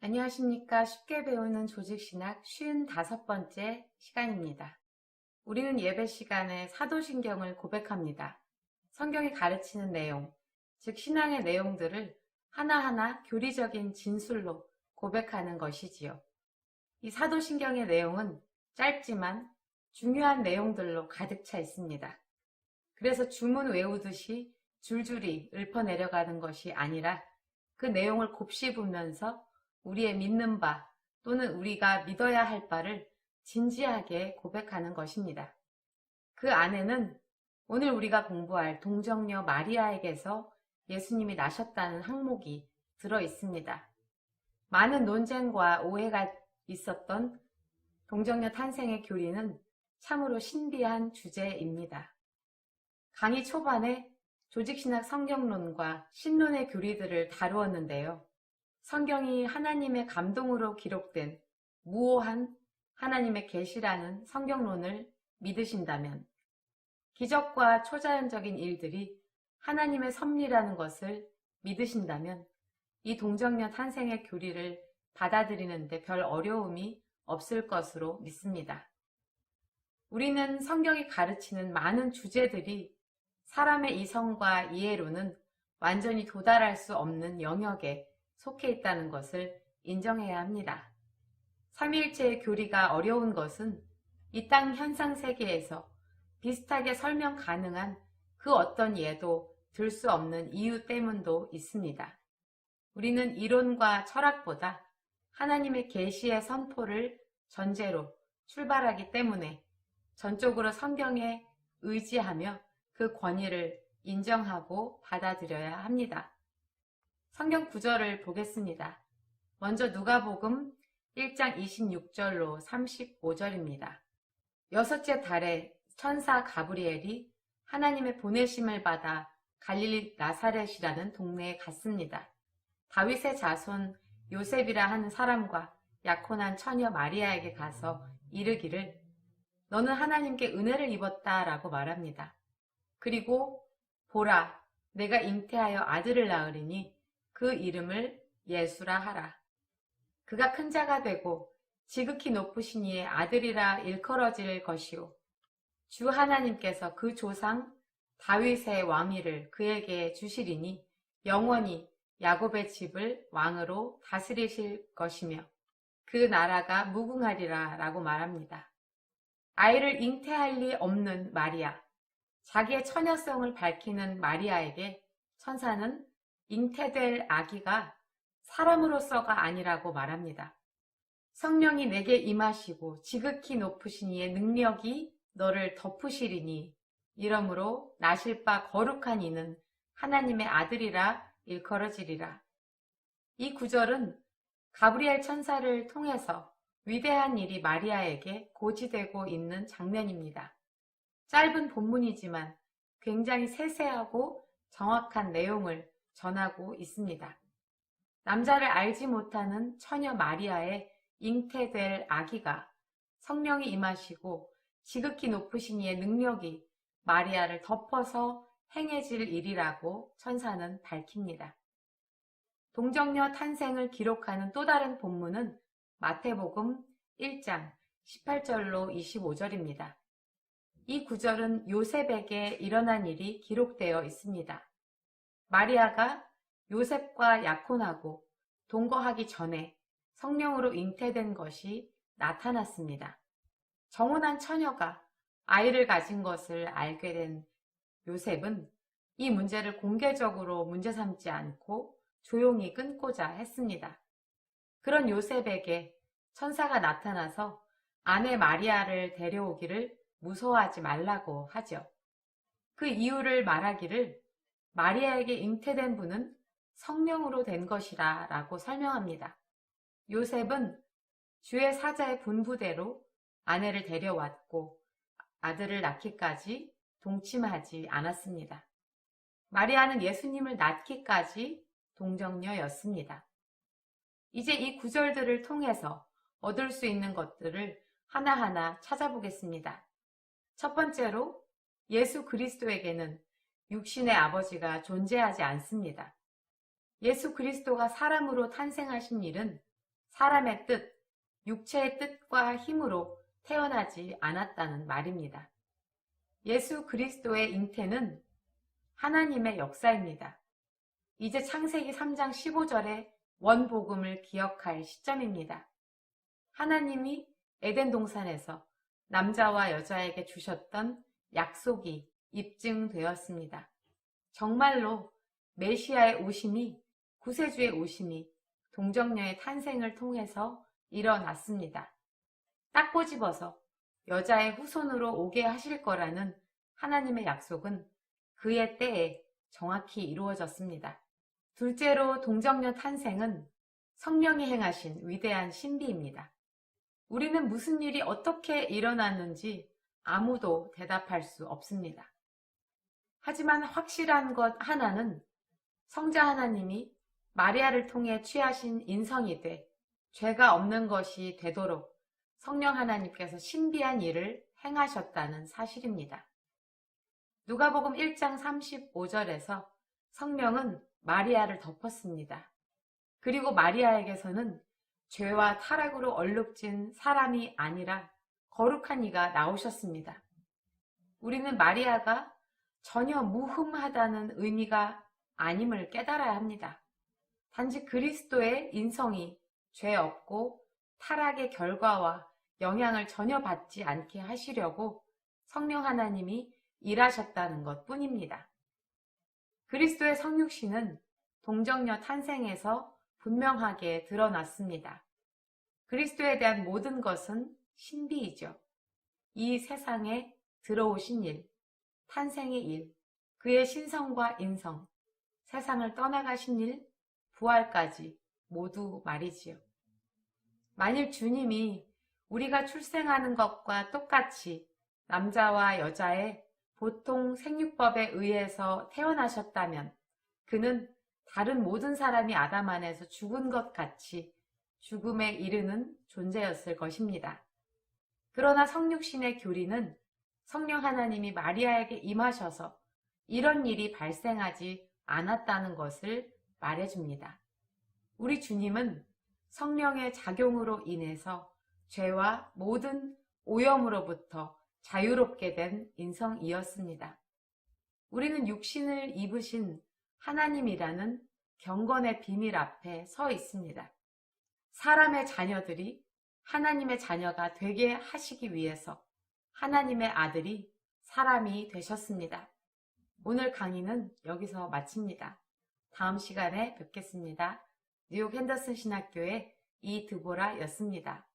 안녕하십니까. 쉽게 배우는 조직신학 55번째 시간입니다. 우리는 예배 시간에 사도신경을 고백합니다. 성경이 가르치는 내용, 즉 신앙의 내용들을 하나하나 교리적인 진술로 고백하는 것이지요. 이 사도신경의 내용은 짧지만 중요한 내용들로 가득 차 있습니다. 그래서 주문 외우듯이 줄줄이 읊어내려가는 것이 아니라 그 내용을 곱씹으면서 우리의 믿는 바 또는 우리가 믿어야 할 바를 진지하게 고백하는 것입니다. 그 안에는 오늘 우리가 공부할 동정녀 마리아에게서 예수님이 나셨다는 항목이 들어 있습니다. 많은 논쟁과 오해가 있었던 동정녀 탄생의 교리는 참으로 신비한 주제입니다. 강의 초반에 조직신학 성경론과 신론의 교리들을 다루었는데요. 성경이 하나님의 감동으로 기록된 무오한 하나님의 계시라는 성경론을 믿으신다면 기적과 초자연적인 일들이 하나님의 섭리라는 것을 믿으신다면 이 동정녀 탄생의 교리를 받아들이는데 별 어려움이 없을 것으로 믿습니다. 우리는 성경이 가르치는 많은 주제들이 사람의 이성과 이해로는 완전히 도달할 수 없는 영역에 속해 있다는 것을 인정해야 합니다. 삼위일체의 교리가 어려운 것은 이 땅 현상 세계에서 비슷하게 설명 가능한 그 어떤 예도 들 수 없는 이유 때문도 있습니다. 우리는 이론과 철학보다 하나님의 계시의 선포를 전제로 출발하기 때문에 전적으로 성경에 의지하며 그 권위를 인정하고 받아들여야 합니다. 성경 구절을 보겠습니다. 먼저 누가복음 1장 26절로 35절입니다. 여섯째 달에 천사 가브리엘이 하나님의 보내심을 받아 갈릴리 나사렛이라는 동네에 갔습니다. 다윗의 자손 요셉이라 하는 사람과 약혼한 처녀 마리아에게 가서 이르기를 너는 하나님께 은혜를 입었다 라고 말합니다. 그리고 보라 내가 잉태하여 아들을 낳으리니 그 이름을 예수라 하라. 그가 큰 자가 되고 지극히 높으신 이의 아들이라 일컬어질 것이요. 주 하나님께서 그 조상 다윗의 왕위를 그에게 주시리니 영원히 야곱의 집을 왕으로 다스리실 것이며 그 나라가 무궁하리라 라고 말합니다. 아이를 잉태할 리 없는 마리아, 자기의 처녀성을 밝히는 마리아에게 천사는 잉태될 아기가 사람으로서가 아니라고 말합니다. 성령이 내게 임하시고 지극히 높으신 이의 능력이 너를 덮으시리니 이러므로 나실 바 거룩한 이는 하나님의 아들이라 일컬어지리라. 이 구절은 가브리엘 천사를 통해서 위대한 일이 마리아에게 고지되고 있는 장면입니다. 짧은 본문이지만 굉장히 세세하고 정확한 내용을 전하고 있습니다. 남자를 알지 못하는 처녀 마리아의 잉태될 아기가 성령이 임하시고 지극히 높으신 이의 능력이 마리아를 덮어서 행해질 일이라고 천사는 밝힙니다. 동정녀 탄생을 기록하는 또 다른 본문은 마태복음 1장 18절로 25절입니다. 이 구절은 요셉에게 일어난 일이 기록되어 있습니다. 마리아가 요셉과 약혼하고 동거하기 전에 성령으로 잉태된 것이 나타났습니다. 정혼한 처녀가 아이를 가진 것을 알게 된 요셉은 이 문제를 공개적으로 문제 삼지 않고 조용히 끊고자 했습니다. 그런 요셉에게 천사가 나타나서 아내 마리아를 데려오기를 무서워하지 말라고 하죠. 그 이유를 말하기를 마리아에게 잉태된 분은 성령으로 된 것이라 라고 설명합니다. 요셉은 주의 사자의 분부대로 아내를 데려왔고 아들을 낳기까지 동침하지 않았습니다. 마리아는 예수님을 낳기까지 동정녀였습니다. 이제 이 구절들을 통해서 얻을 수 있는 것들을 하나하나 찾아보겠습니다. 첫 번째로 예수 그리스도에게는 육신의 아버지가 존재하지 않습니다. 예수 그리스도가 사람으로 탄생하신 일은 사람의 뜻, 육체의 뜻과 힘으로 태어나지 않았다는 말입니다. 예수 그리스도의 잉태는 하나님의 역사입니다. 이제 창세기 3장 15절의 원복음을 기억할 시점입니다. 하나님이 에덴 동산에서 남자와 여자에게 주셨던 약속이 입증되었습니다. 정말로 메시아의 오심이 구세주의 오심이 동정녀의 탄생을 통해서 일어났습니다. 딱 꼬집어서 여자의 후손으로 오게 하실 거라는 하나님의 약속은 그의 때에 정확히 이루어졌습니다. 둘째로 동정녀 탄생은 성령이 행하신 위대한 신비입니다. 우리는 무슨 일이 어떻게 일어났는지 아무도 대답할 수 없습니다. 하지만 확실한 것 하나는 성자 하나님이 마리아를 통해 취하신 인성이 돼 죄가 없는 것이 되도록 성령 하나님께서 신비한 일을 행하셨다는 사실입니다. 누가복음 1장 35절에서 성령은 마리아를 덮었습니다. 그리고 마리아에게서는 죄와 타락으로 얼룩진 사람이 아니라 거룩한 이가 나오셨습니다. 우리는 마리아가 전혀 무흠하다는 의미가 아님을 깨달아야 합니다. 단지 그리스도의 인성이 죄 없고 타락의 결과와 영향을 전혀 받지 않게 하시려고 성령 하나님이 일하셨다는 것 뿐입니다. 그리스도의 성육신은 동정녀 탄생에서 분명하게 드러났습니다. 그리스도에 대한 모든 것은 신비이죠. 이 세상에 들어오신 일, 탄생의 일, 그의 신성과 인성, 세상을 떠나가신 일, 부활까지 모두 말이지요. 만일 주님이 우리가 출생하는 것과 똑같이 남자와 여자의 보통 생육법에 의해서 태어나셨다면 그는 다른 모든 사람이 아담 안에서 죽은 것 같이 죽음에 이르는 존재였을 것입니다. 그러나 성육신의 교리는 성령 하나님이 마리아에게 임하셔서 이런 일이 발생하지 않았다는 것을 말해줍니다. 우리 주님은 성령의 작용으로 인해서 죄와 모든 오염으로부터 자유롭게 된 인성이었습니다. 우리는 육신을 입으신 하나님이라는 경건의 비밀 앞에 서 있습니다. 사람의 자녀들이 하나님의 자녀가 되게 하시기 위해서 하나님의 아들이 사람이 되셨습니다. 오늘 강의는 여기서 마칩니다. 다음 시간에 뵙겠습니다. 뉴욕 핸더슨 신학교의 이드보라였습니다.